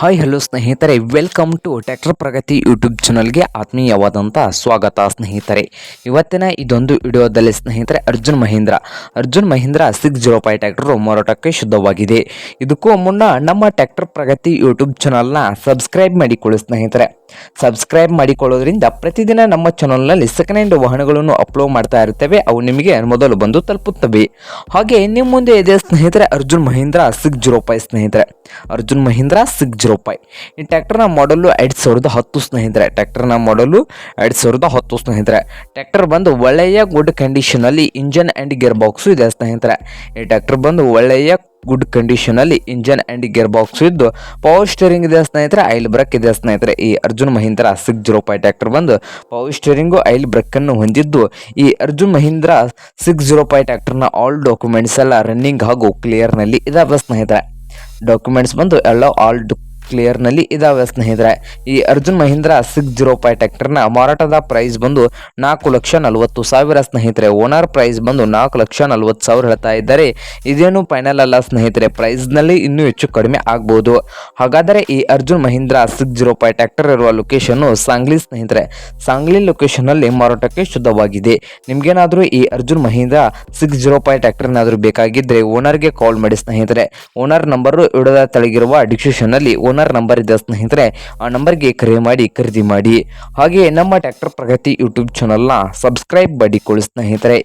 Hi hello ಸ್ನೇಹಿತರೆ. Welcome to tractor Pragati YouTube ಚಾನಲ್ಗೆ ಆತ್ಮೀಯವಾದಂಥ ಸ್ವಾಗತ, ಸ್ನೇಹಿತರೆ. ಇವತ್ತಿನ ಇದೊಂದು ವಿಡಿಯೋದಲ್ಲಿ ಸ್ನೇಹಿತರೆ, Arjun Mahindra. Arjun Mahindra six zero five tractor ಮಾರಾಟಕ್ಕೆ ಶುದ್ಧವಾಗಿದೆ. ಇದಕ್ಕೂ ಮುನ್ನ ನಮ್ಮ ಟ್ಯಾಕ್ಟರ್ ಪ್ರಗತಿ ಯೂಟ್ಯೂಬ್ ಚಾನಲ್ನ ಸಬ್ಸ್ಕ್ರೈಬ್ ಮಾಡಿಕೊಳ್ಳಿ, ಸ್ನೇಹಿತರೆ. ಸಬ್ಸ್ಕ್ರೈಬ್ ಮಾಡಿಕೊಳ್ಳೋದ್ರಿಂದ ಪ್ರತಿದಿನ ನಮ್ಮ ಚಾನಲ್ನಲ್ಲಿ ಸೆಕೆಂಡ್ ಹ್ಯಾಂಡ್ ವಾಹನಗಳನ್ನು ಅಪ್ಲೋಡ್ ಮಾಡ್ತಾ ಇರ್ತೇವೆ. ಅವು ನಿಮಗೆ ಮೊದಲು ಬಂದು ತಲುಪುತ್ತವೆ. ಹಾಗೆ ನಿಮ್ಮ ಮುಂದೆ ಇದೆ ಸ್ನೇಹಿತರೆ, Arjun Mahindra six zero five ಸ್ನೇಹಿತರೆ. ಅರ್ಜುನ್ ಮಹೀಂದ್ರ ಸಿಕ್ಸ್ ಜೀರೋ ಈ ಟ್ಯಾಕ್ಟರ್ನ ಮಾಡಲು ಎರಡು ಸಾವಿರದ ಹತ್ತು ಸ್ನೇಹಿತರೆ. ಟ್ಯಾಕ್ಟರ್ನ ಮಾಡಲು ಎರಡು ಸಾವಿರದ ಹತ್ತು ಸ್ನೇಹಿತರೆ. ಟ್ಯಾಕ್ಟರ್ ಬಂದು ಒಳ್ಳೆಯ ಗುಡ್ ಕಂಡೀಷನಲ್ಲಿ ಇಂಜನ್ ಆ್ಯಂಡ್ ಗೇರ್ ಬಾಕ್ಸು ಇದೆ ಸ್ನೇಹಿತರೆ. ಈ ಟ್ಯಾಕ್ಟರ್ ಬಂದು ಒಳ್ಳೆಯ ಗುಡ್ ಕಂಡೀಷನಲ್ಲಿ ಇಂಜನ್ ಆ್ಯಂಡ್ ಗೇರ್ ಬಾಕ್ಸ್ ಇದ್ದು ಪವರ್ ಸ್ಟೇರಿಂಗ್ ಇದೆ ಸ್ನೇಹಿತರೆ ಐಲ್ ಬ್ರೇಕ್ ಇದೆ ಸ್ನೇಹಿತರೆ. ಈ Arjun Mahindra six zero five tractor ಬಂದು ಪವರ್ ಸ್ಟೇರಿಂಗು ಐಲ್ ಬ್ರೇಕನ್ನು ಹೊಂದಿದ್ದು ಈ Arjun Mahindra six zero five ಟ್ರ್ಯಾಕ್ಟರ್ನ ಆಲ್ ಡಾಕ್ಯುಮೆಂಟ್ಸ್ ಎಲ್ಲ ರನ್ನಿಂಗ್ ಹಾಗೂ ಕ್ಲಿಯರ್ನಲ್ಲಿ ಇದಾವೆ ಸ್ನೇಹಿತರೆ. ಡಾಕ್ಯುಮೆಂಟ್ಸ್ ಬಂದು ಎಲ್ಲ ಆಲ್ ಕ್ಲಿಯರ್ನಲ್ಲಿ ಇದಾವೆ ಸ್ನೇಹಿತರೆ. ಈ ಅರ್ಜುನ್ ಮಹೀಂದ್ರ ಸಿಕ್ಸ್ ಜೀರೋ ಫೈವ್ನ ಮಾರಾಟದ ಪ್ರೈಸ್ ಬಂದು ನಾಲ್ಕು ಲಕ್ಷ ನಲವತ್ತು ಸಾವಿರ ಸ್ನೇಹಿತರೆ. ಓನರ್ ಪ್ರೈಸ್ ಬಂದು ನಾಲ್ಕು ಲಕ್ಷ ನಲವತ್ತು ಸಾವಿರ ಹೇಳ್ತಾ ಇದ್ದಾರೆ. ಇದೇನು ಫೈನಲ್ ಅಲ್ಲ ಸ್ನೇಹಿತರೆ. ಪ್ರೈಸ್ನಲ್ಲಿ ಇನ್ನೂ ಹೆಚ್ಚು ಕಡಿಮೆ ಆಗ್ಬೋದು. ಹಾಗಾದರೆ ಈ Arjun Mahindra six zero five tractor ಇರುವ ಲೊಕೇಶನ್ನು ಸಾಂಗ್ಲಿ ಸ್ನೇಹಿತರೆ. ಸಾಂಗ್ಲಿ ಲೊಕೇಶನ್ನಲ್ಲಿ ಮಾರಾಟಕ್ಕೆ ಶುದ್ಧವಾಗಿದೆ. ನಿಮ್ಗೇನಾದರೂ ಈ Arjun Mahindra six zero five ಬೇಕಾಗಿದ್ರೆ ಬೇಕಾಗಿದ್ದರೆ ಓನರ್ಗೆ ಕಾಲ್ ಮಾಡಿ ಸ್ನೇಹಿತರೆ. ಓನರ್ ನಂಬರು ಇಡದ ತೆಳಗಿರುವ ಡಿಸ್ಕ್ರಿಪ್ಷನ್ನಲ್ಲಿ ಓನರ್ ನಂಬರ್ ಇದೆ ಸ್ನೇಹಿತರೆ ಆ ನಂಬರ್ಗೆ ಕರೆ ಮಾಡಿ, ಖರೀದಿ ಮಾಡಿ. ಹಾಗೆ ನಮ್ಮ ಟ್ಯಾಕ್ಟರ್ ಪ್ರಗತಿ ಯೂಟ್ಯೂಬ್ ಚಾನಲ್ನ ಸಬ್ಸ್ಕ್ರೈಬ್ ಮಾಡಿಕೊಳ್ಳಿ ಸ್ನೇಹಿತರೆ.